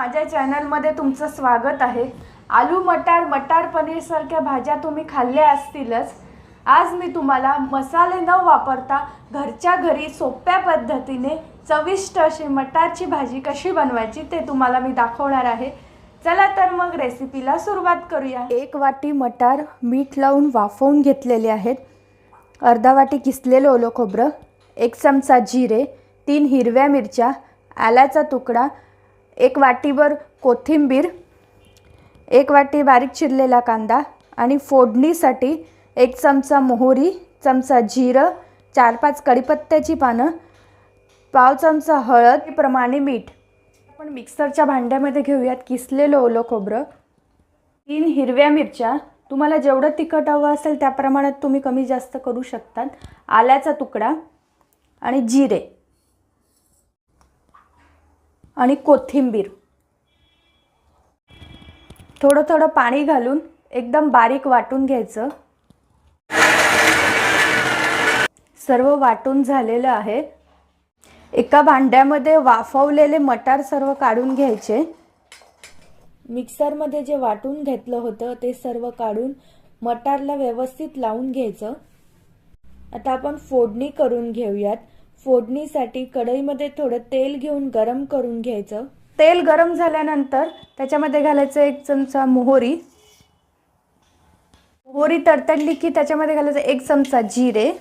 माझ्या चॅनलमध्ये तुमचं स्वागत आहे. आलू मटार मटार पनीरसारख्या भाज्या तुम्ही खाल्ल्या असतीलच. आज मी तुम्हाला मसाले न वापरता घरच्या घरी सोप्या पद्धतीने चविष्ट अशी मटारची भाजी कशी बनवायची ते तुम्हाला मी दाखवणार आहे. चला तर मग रेसिपीला सुरुवात करूया. एक वाटी मटार मीठ लावून वाफवून घेतलेले आहेत. अर्धा वाटी किसलेलं ओलं खोबरं एक चमचा जिरे तीन हिरव्या मिरच्या आल्याचा तुकडा एक वाटीभर कोथिंबीर एक वाटी बारीक चिरलेला कांदा आणि फोडणीसाठी एक चमचा मोहरी चमचा जिरं चार पाच कढीपत्त्याची पानं पाव चमचा हळद प्रमाणे मीठ. आपण मिक्सरच्या भांड्यामध्ये घेऊयात किसलेलं ओलं खोबरं. तीन हिरव्या मिरच्या. तुम्हाला जेवढं तिखट हवं असेल त्या प्रमाणात तुम्ही कमी जास्त करू शकतात. आल्याचा तुकडा आणि जिरे. आणि कोथिंबीर. थोडं थोडं पाणी घालून एकदम बारीक वाटून घ्यायचं. सर्व वाटून झालेलं आहे. एका भांड्यामध्ये वाफवलेले मटार सर्व काढून घ्यायचे. मिक्सरमध्ये जे वाटून घेतलं होतं ते सर्व काढून मटारला व्यवस्थित लावून घ्यायचं. आता आपण फोडणी करून घेऊयात. फोडणीसाठी कढईमध्ये थोडं तेल घेऊन गरम करून घ्यायचं. तेल गरम झाल्यानंतर त्याच्यामध्ये घालायचं एक चमचा मोहरी. मोहरी तडतडली की त्याच्यामध्ये घालायचं एक चमचा जिरे.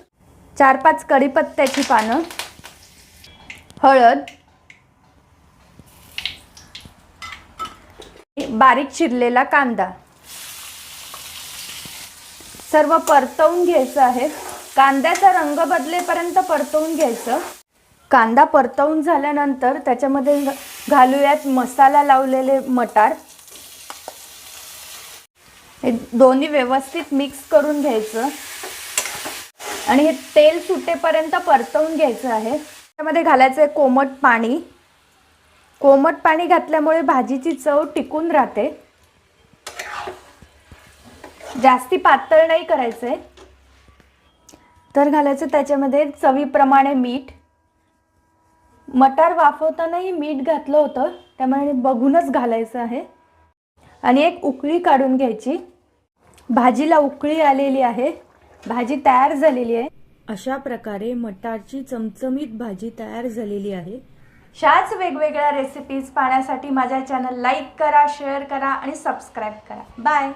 चार पाच कढीपत्त्याची पानं. हळद. बारीक चिरलेला कांदा. सर्व परतवून घ्यायचं आहे. कांद्याचा रंग बदलेपर्यंत परतवून घ्यायचं. कांदा परतवून झाल्यानंतर त्याच्यामध्ये घालूयात मसाला लावलेले मटार. हे दोन्ही व्यवस्थित मिक्स करून घ्यायचं. आणि हे तेल सुटेपर्यंत परतवून घ्यायचं आहे. त्यामध्ये घालायचं आहे कोमट पाणी. कोमट पाणी घातल्यामुळे भाजीची चव टिकून राहते. जास्ती पातळ नाही करायचंय. तर घालायचं त्याच्यामध्ये चवीप्रमाणे मीठ. मटार वाफवतानाही मीठ घातलं होतं त्यामुळे बघूनच घालायचं आहे. आणि एक उकळी काढून घ्यायची. भाजीला उकळी आलेली आहे. भाजी तयार झालेली आहे. अशा प्रकारे मटारची चमचमीत भाजी तयार झालेली आहे. शाच वेगवेगळ्या रेसिपीज पाहण्यासाठी माझ्या चॅनल लाईक करा शेअर करा आणि सबस्क्राईब करा. बाय